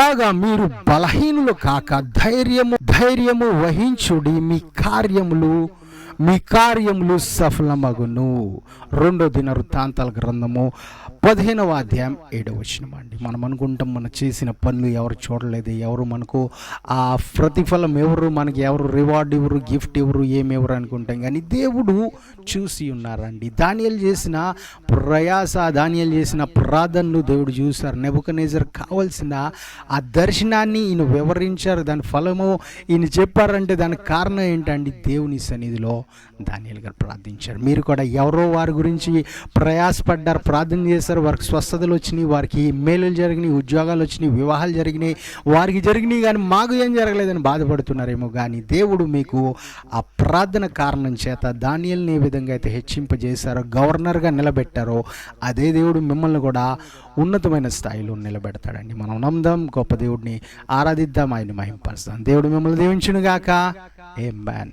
కాగా మీరు బలహీనులు కాక ధైర్యము ధైర్యము వహించుడి మీ కార్యములు మీ కార్యములు సఫలమగును. రెండో దిన వృత్తాంతాల గ్రంథము పదిహేనవ అధ్యాయం ఏడవ వచనం అండి. మనం అనుకుంటాం మనం చేసిన పనులు ఎవరు చూడలేదు ఎవరు మనకు ఆ ప్రతిఫలం ఎవరు మనకి ఎవరు రివార్డ్ ఎవరు గిఫ్ట్ ఎవరు ఏమెవరు అనుకుంటాం. కానీ దేవుడు చూసి ఉన్నారండి. దానియలు చేసిన ప్రయాస దానియలు చేసిన ప్రార్థనలు దేవుడు చూశారు. నెబుకనేజర్ కావాల్సిన ఆ దర్శనాన్ని ఈయన వివరించారు. దాని ఫలము ఈయన చెప్పారంటే దానికి కారణం ఏంటండి? దేవుని సన్నిధిలో దానియలు గారు ప్రార్థించారు. మీరు కూడా ఎవరో వారి గురించి ప్రయాసపడ్డారు ప్రార్థన చేశారు వారికి స్వస్థతలు వచ్చినాయి వారికి మేలులు జరిగినాయి ఉద్యోగాలు వచ్చినాయి వివాహాలు జరిగినాయి వారికి జరిగినాయి కానీ మాకు ఏం జరగలేదని బాధపడుతున్నారేమో కానీ దేవుడు మీకు ఆ ప్రార్థన కారణం చేత దానియల్ని ఏ విధంగా అయితే హెచ్చింపజేశారో గవర్నర్గా నిలబెట్టారో అదే దేవుడు మిమ్మల్ని కూడా ఉన్నతమైన స్థాయిలో నిలబెడతాడండి. మనం నమ్దాం గొప్ప దేవుడిని ఆరాధిద్దాం ఆయన మహింపరుస్తాం. దేవుడు మిమ్మల్ని దీవించునుగాక. ఏం బ్యాన్